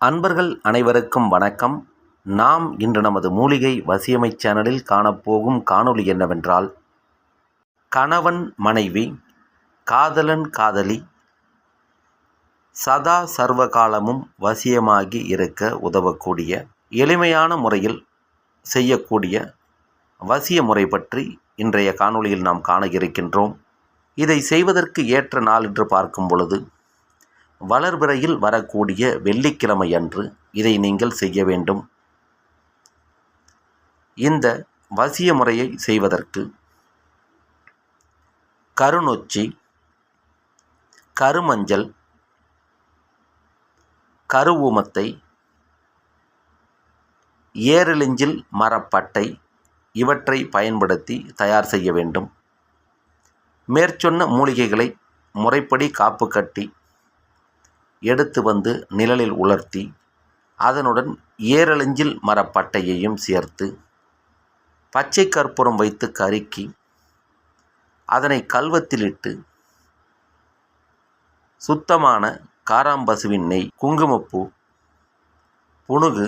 அன்பர்கள் அனைவருக்கும் வணக்கம். நாம் இன்று நமது மூலிகை வசியமை சேனலில் காணப்போகும் காணொளி என்னவென்றால் கணவன் மனைவி காதலன் காதலி சதா சர்வகாலமும் வசியமாகி இருக்க உதவக்கூடிய எளிமையான முறையில் செய்யக்கூடிய வசிய முறை பற்றி இன்றைய காணொளியில் நாம் காண இருக்கின்றோம். இதை செய்வதற்கு ஏற்ற நாள் என்று பார்க்கும் பொழுது வளர்பிறையில் வரக்கூடிய வெள்ளிக்கிழமை அன்று இதை நீங்கள் செய்ய வேண்டும். இந்த வசிய முறையை செய்வதற்கு கருநொச்சி கருமஞ்சள் கருவூமத்தை ஏரெளிஞ்சில் மரப்பட்டை இவற்றை பயன்படுத்தி தயார் செய்ய வேண்டும். மேற்சொன்ன மூலிகைகளை முறைப்படி காப்பு கட்டி எடுத்து வந்து நிழலில் உலர்த்தி அதனுடன் ஏரளிஞ்சில் மரப்பட்டையையும் சேர்த்து பச்சை கற்பூரம் வைத்து கருக்கி அதனை கல்வத்திலிட்டு சுத்தமான காராம்பசுவின் நெய் குங்குமப்பூ புணுகு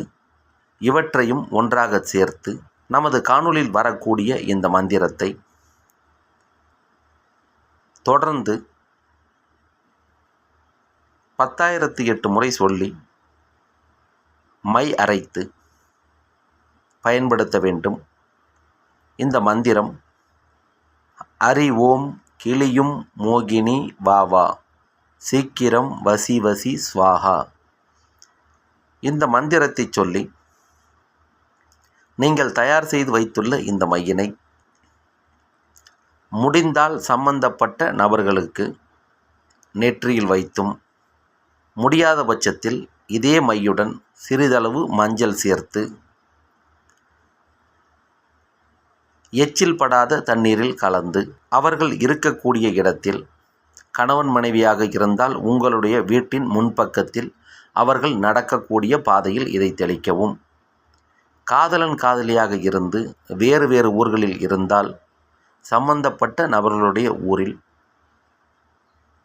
இவற்றையும் ஒன்றாக சேர்த்து நமது காணொலியில் வரக்கூடிய இந்த மந்திரத்தை தொடர்ந்து பத்தாயிரத்து எட்டு முறை சொல்லி மை அரைத்து பயன்படுத்த வேண்டும். இந்த மந்திரம் அரி ஓம் கிளியும் மோகினி வாவா சீக்கிரம் வசி வசி ஸ்வாகா இந்த மந்திரத்தை சொல்லி நீங்கள் தயார் செய்து வைத்துள்ள இந்த மையினை முடிந்தால் சம்பந்தப்பட்ட நபர்களுக்கு நெற்றியில் வைத்தும் முடியாத பட்சத்தில் இதே மையுடன் சிறிதளவு மஞ்சள் சேர்த்து எச்சில் படாத தண்ணீரில் கலந்து அவர்கள் இருக்கக்கூடிய இடத்தில் கணவன் மனைவியாக இருந்தால் உங்களுடைய வீட்டின் முன்பக்கத்தில் அவர்கள் நடக்கக்கூடிய பாதையில் இதை தெளிக்கவும். காதலன் காதலியாக இருந்து வேறு வேறு ஊர்களில் இருந்தால் சம்பந்தப்பட்ட நபர்களுடைய ஊரில்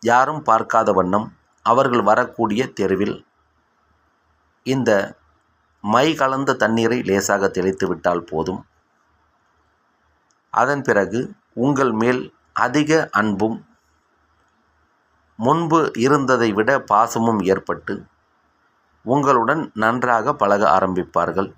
யாரும் பார்க்காத வண்ணம் அவர்கள் வரக்கூடிய தெருவில் இந்த மை கலந்த தண்ணீரை லேசாக தெளித்து விட்டால் போதும். அதன் பிறகு உங்கள் மேல் அதிக அன்பும் முன்பு இருந்ததை விட பாசமும் ஏற்பட்டு உங்களுடன் நன்றாக பழக ஆரம்பிப்பார்கள்.